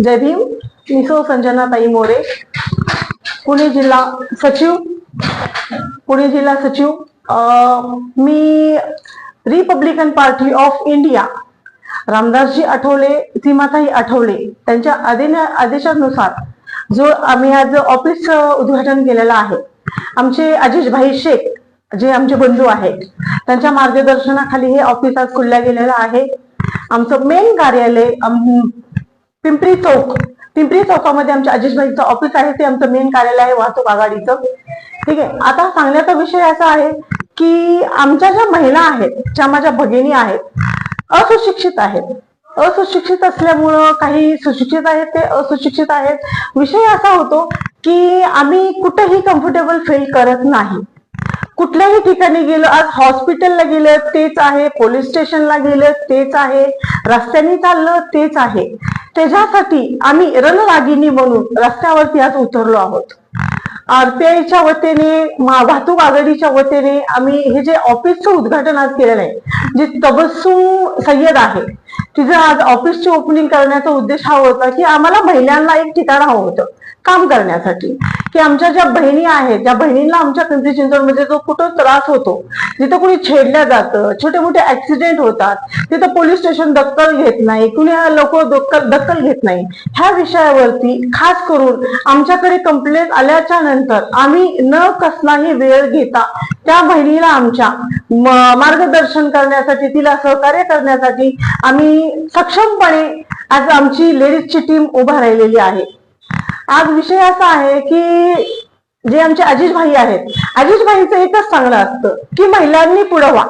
जय भीम मी संजना ताई मोरे पुणे जिल्हा सचिव पुणे जिल्हा सचिव अं, मी Republican Party of India Ramdasji Athawale सीमाताई आठवले त्यांच्या आदेन आदेशानुसार जो आम्ही आज ऑफिस उद्घाटन केलेलं आहे. आमचे अजिज भाई शेख जे आमचे बंधू आहेत त्यांच्या मार्गदर्शनाखाली हे ऑफिस आज खुलल्या गेलेलं आहे आमचं मेन कार्यालय पिंपरी चौक. पिंपरी चौकामध्ये आमच्या अजिजभाईचं ऑफिस आहे ते आमचं मेन कार्यालय आहे वाहतूक आघाडीचं ठीक आहे आता सांगण्याचा विषय असा आहे की आमच्या ज्या महिला आहेत ज्या माझ्या भगिनी आहेत असुशिक्षित आहेत. असुशिक्षित असल्यामुळं काही सुशिक्षित आहेत ते असुशिक्षित आहेत. विषय असा होतो की आम्ही कुठेही कम्फर्टेबल फील करत नाही. कुठल्याही ठिकाणी गेलो आज हॉस्पिटलला गेलं तेच आहे पोलीस स्टेशनला गेलं तेच आहे रस्त्याने चाललं तेच आहे. त्याच्यासाठी आम्ही रणरागिनी म्हणून रस्त्यावरती आज उतरलो आहोत. आरपीआयच्या वतीने वाहतूक आघाडीच्या वतीने आम्ही हे जे ऑफिसचं उद्घाटन आज केलेलं आहे जे तबस्सुम सय्यद आहे तिचं आज ऑफिसची ओपनिंग करण्याचा उद्देश हा होता की आम्हाला महिलांना एक ठिकाण हवं होतं. काम करण्यासाठी. की आमच्या ज्या बहिणी आहेत ज्या बहिणींना आमच्या पिंपरी चिंचवडमध्ये जो कुठं त्रास होतो जिथं कुणी छेडल्या जातं छोटे मोठे ऍक्सिडेंट होतात तिथं पोलीस स्टेशन दखल घेत नाही कुणी लोक दखल दखल घेत नाही. ह्या विषयावरती खास करून आमच्याकडे कंप्लेंट आल्याच्यानंतर आम्ही न कसलाही वेळ घेता त्या बहिणीला आमच्या मार्गदर्शन करण्यासाठी तिला सहकार्य करण्यासाठी आम्ही सक्षमपणे आज आमची लेडीजची टीम उभा राहिलेली आहे. आज विषय असा आहे की जे आमचे अजिज भाई आहेत अजिज भाईचं एकच चांगलं असतं की महिलांनी पुढं व्हा.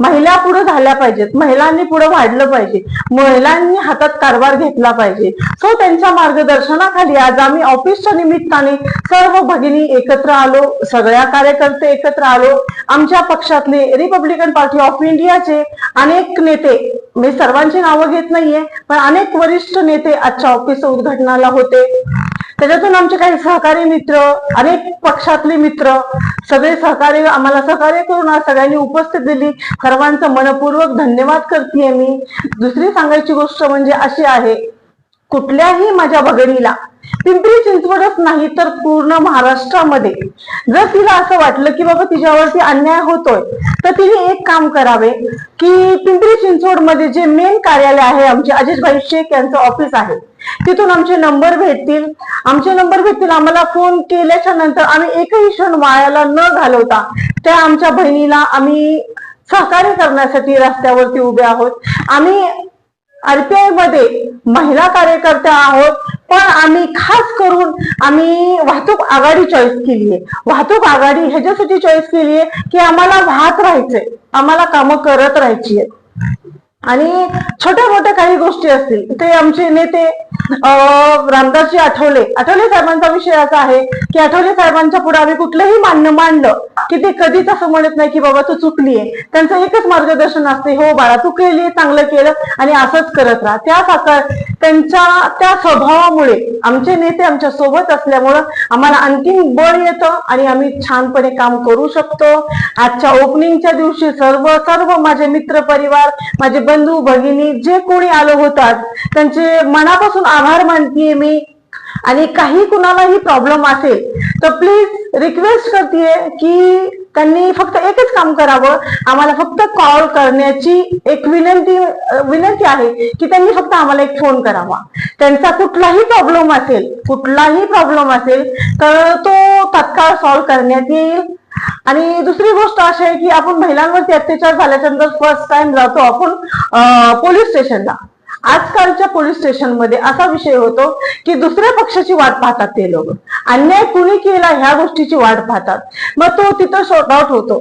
महिला पुढे झाल्या पाहिजेत महिलांनी पुढे वाढलं पाहिजे महिलांनी हातात कारभार घेतला पाहिजे. सो त्यांच्या मार्गदर्शनाखाली आज आम्ही ऑफिसच्या निमित्ताने सर्व भगिनी एकत्र आलो सगळ्या कार्यकर्ते एकत्र आलो. आमच्या पक्षातले रिपब्लिकन पार्टी ऑफ इंडियाचे अनेक नेते मी सर्वांची नावं घेत नाहीये पण अनेक वरिष्ठ नेते आजच्या ऑफिस उद्घाटनाला होते. त्याच्यातून आमचे काही सहकारी मित्र अनेक पक्षातले मित्र सगळे सहकारी आम्हाला सहकार्य करून आज सगळ्यांनी उपस्थित दिली. सर्वांचं मनपूर्वक धन्यवाद करते मी. दुसरी सांगायची गोष्ट म्हणजे अशी आहे कुठल्याही माझ्या भगिनीला पिंपरी चिंचवडच नाही तर पूर्ण महाराष्ट्रामध्ये. जर तिला असं वाटलं की बाबा तिच्यावरती अन्याय होतोय तर तिने एक काम करावे की पिंपरी चिंचवडमध्ये जे मेन कार्यालय आहे आमचे अजिजभाई शेख यांचं ऑफिस आहे. तिथून आमचे नंबर भेटतील. आमचे नंबर भेटतील. आम्हाला फोन केल्याच्यानंतर आम्ही एकही क्षण वायाला न घालवता त्या आमच्या बहिणीला आम्ही सहकार्य करण्यासाठी रस्त्यावरती उभे आहोत. आम्ही आरपीआयमध्ये महिला कार्यकर्त्या आहोत. पण आम्ही खास करून आम्ही वाहतूक आघाडी चॉईस केली आहे. वाहतूक आघाडी ह्याच्यासाठी चॉईस केली आहे की आम्हाला वाहत राहायचंय. आम्हाला कामं करत राहायची आहेत. आणि छोट्या मोठ्या काही गोष्टी असतील. इथे आमचे नेते रामदासजी आठवले. आठवले साहेबांचा विषय असा आहे की आठवले साहेबांच्या पुढे आम्ही कुठलंही मान्य मांडलं की ते कधीच असं म्हणत नाही की बाबा तू चुकलीये त्यांचं एकच मार्गदर्शन असते हो बाळा तू केली चांगलं केलं आणि असंच करत राहा. त्या साकार त्यांच्या त्या स्वभावामुळे आमचे नेते आमच्यासोबत असल्यामुळं आम्हाला आणखीन बळ येतं आणि आम्ही छानपणे काम करू शकतो. आजच्या ओपनिंगच्या दिवशी सर्व सर्व माझे मित्र परिवार माझे बंधू भगिनी जे कोणी आलो होतात त्यांचे मनापासून आभार मानतीये मी. आणि काही कुणालाही प्रॉब्लेम असेल तर प्लीज रिक्वेस्ट करते की त्यांनी फक्त एकच काम करावं. आम्हाला फक्त कॉल करण्याची एक विनंती विनंती आहे की त्यांनी फक्त आम्हाला एक फोन करावा. त्यांचा कुठलाही प्रॉब्लेम असेल कुठलाही प्रॉब्लेम असेल तर तो तत्काळ सॉल्व्ह करण्यात येईल. आणि दुसरी गोष्ट अशी आहे की आपण महिलांवरती अत्याचार झाल्याच्यानंतर फर्स्ट टाइम जातो आपण पोलीस स्टेशनला आजकालच्या पोलीस स्टेशनमध्ये असा विषय होतो की दुसऱ्या पक्षाची वाट पाहतात ते लोक. अन्याय कुणी केला ह्या गोष्टीची वाट पाहतात. मग तो तिथं शॉर्ट आउट होतो.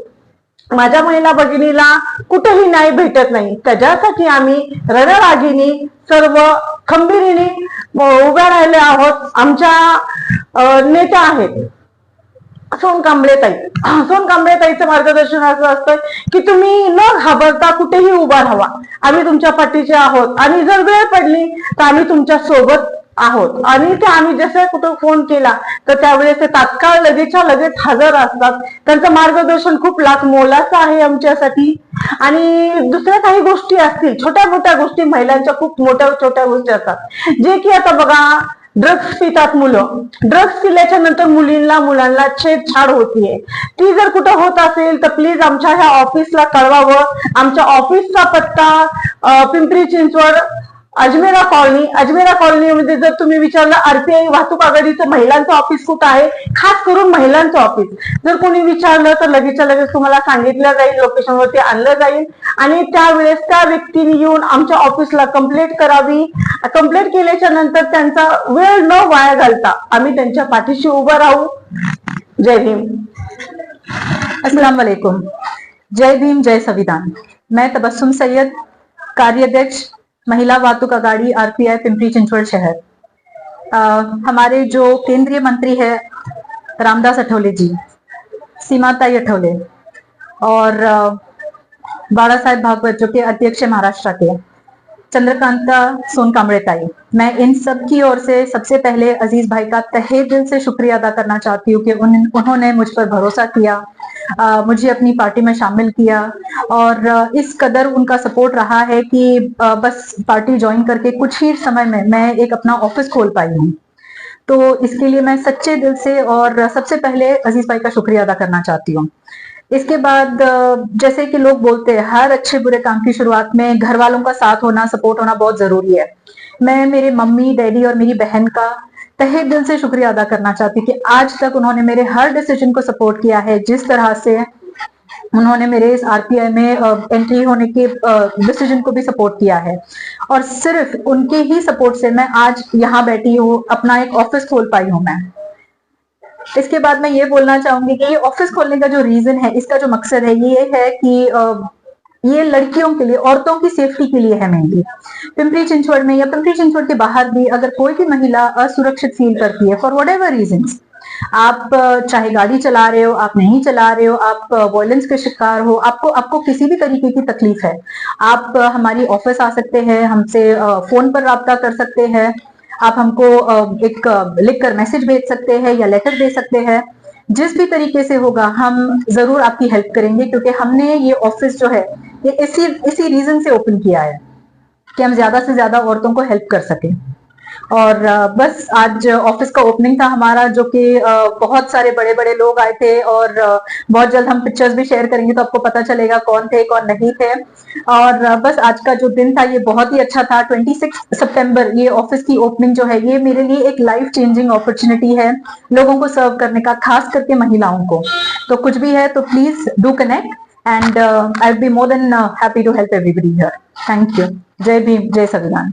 माझ्या महिला भगिनीला कुठेही न्याय भेटत नाही. त्याच्यासाठी आम्ही रणरागिनी सर्व खंबीरीने उभ्या राहिले आहोत. आमच्या नेत्या आहेत. सोन कांबळेताई. सोन कांबळेताईचं मार्गदर्शन असं असतं की तुम्ही न घाबरता कुठेही उभा राहा आम्ही तुमच्या पाठीचे आहोत. आणि जर वेळ पडली तर आम्ही तुमच्यासोबत आहोत. आणि ते आम्ही जसं कुठं फोन केला तर त्यावेळेस ते तात्काळ लगेचच्या लगेच हजर असतात. त्यांचं मार्गदर्शन खूप लाख मोलाचं आहे आमच्यासाठी. आणि दुसऱ्या काही गोष्टी असतील छोट्या मोठ्या गोष्टी महिलांच्या खूप मोठ्या छोट्या गोष्टी असतात. जे की आता बघा ड्रग्स पितात मुलं. ड्रग्स पिल्याच्या नंतर मुलींना मुलांना छेडछाड होतीये. ती जर कुठं होत असेल तर प्लीज आमच्या ह्या ऑफिसला कळवावं. आमच्या ऑफिसचा पत्ता पिंपरी चिंचवड अजमेरा कॉलनी अजमेरा कॉलनीमध्ये जर तुम्ही विचारलं आरपीआय वाहतूक आघाडीचं महिलांचं ऑफिस कुठं आहे? खास करून महिलांचं ऑफिस जर कोणी विचारलं तर लगेचच्या लगेच तुम्हाला सांगितलं जाईल लोकेशनवरती आणलं जाईल. आणि त्यावेळेस त्या व्यक्तीने येऊन आमच्या ऑफिसला कंप्लेंट करावी. कंप्लेंट केल्याच्यानंतर त्यांचा वेळ न वाया घालता आम्ही त्यांच्या पाठीशी उभं राहू. जय भीम. अस्सलाम वालेकुम जय भीम जय संविधान. मैं तबस्सुम सैयद कार्याध्यक्ष महिला वातुक अगाड़ी आरपीआई पिंपरी चिंचवड़ शहर। हमारे जो केंद्रीय मंत्री है, रामदास अठौले जी सीमाताई अठौले, और बाड़ा साहेब भागवत, जो के अध्यक्ष महाराष्ट्र के। चंद्रकांता सोन कामड़े ताई। मैं इन सब की ओर से सबसे पहले अज़ीज़ भाई का तहे दिल से शुक्रिया अदा करना चाहती हूँ कि उन, उन्होंने मुझ पर भरोसा किया अ, मुझे अपनी पार्टी में शामिल किया और इस कदर उनका सपोर्ट रहा है कि अ, बस पार्टी ज्वाइन करके कुछ ही समय में मैं एक अपना ऑफ़िस खोल पाई हूँ। तो इसके लिए मैं सच्चे दिल से और सबसे पहले अज़ीज़ भाई का शुक्रिया अदा करना चाहती हूँ। इसके बाद जैसे कि लोग बोलते हैं, हर अच्छे बुरे काम की शुरुआत में घर वालों का साथ होना सपोर्ट होना बहुत ज़रूरी है। मैं मेरे मम्मी, डैडी और मेरी बहन का तहे दिल से शुक्रिया अदा करना चाहती कि आज तक उन्होंने मेरे हर डिसीज़न को सपोर्ट किया है। जिस तरह से उन्होंने मेरे इस आरपीआई में एंट्री होने के डिसीज़न को भी सपोर्ट किया है। और सिर्फ़ उनके ही सपोर्ट से मैं आज यहाँ बैठी हूँ, अपना एक ऑफ़िस खोल पाई हूँ मैं। इसके बाद मैं ये बोलना चाहूँगी कि ये ऑफ़िस खोलने का जो रीजन है, इसका जो मकसद है, ये है कि ये लड़कियों के लिए, औरतों की सेफ्टी के लिए है मेनली पिंपरी चिंचवड़ में या पिंपरी चिंचवड़ के बाहर भी अगर कोई भी महिला असुरक्षित फील करती है फॉर वट एवर रीजन आप चाहे गाड़ी चला रहे हो, आप नहीं चला रहे हो, आप वॉयलेंस के शिकार हो, आपको आपको किसी भी तरीके की तकलीफ़ है, आप हमारी ऑफ़िस आ सकते हैं, हमसे फ़ोन पर रब्ता कर सकते हैं आप हमको एक लिख कर मैसेज भेज सकते हैं या लेटर दे सकते हैं। जिस भी तरीके से होगा, हम ज़रूर आपकी हेल्प करेंगे, क्योंकि हमने ये ऑफ़िस जो है, ये इसी इसी रीजन से ओपन किया है कि हम ज़्यादा से ज़्यादा औरतों को हेल्प कर सकें। और बस आज ऑफ़िस का ओपनिंग था हमारा जो कि बहुत सारे बड़े बड़े लोग आए थे और बहुत जल्द हम पिक्चर्स भी शेयर करेंगे तो आपको पता चलेगा कौन थे, कौन नहीं थे। और बस आज का जो दिन था ये बहुत ही अच्छा था। 26 सितंबर ये ऑफ़िस की ओपनिंग जो है ये मेरे लिए एक लाइफ चेंजिंग अपॉर्चुनिटी है लोगों को सर्व करने का, खास करके महिलाओं को। तो कुछ भी है तो please do connect and I be more than happy to help everybody here thank you जय भीम, जय संविधान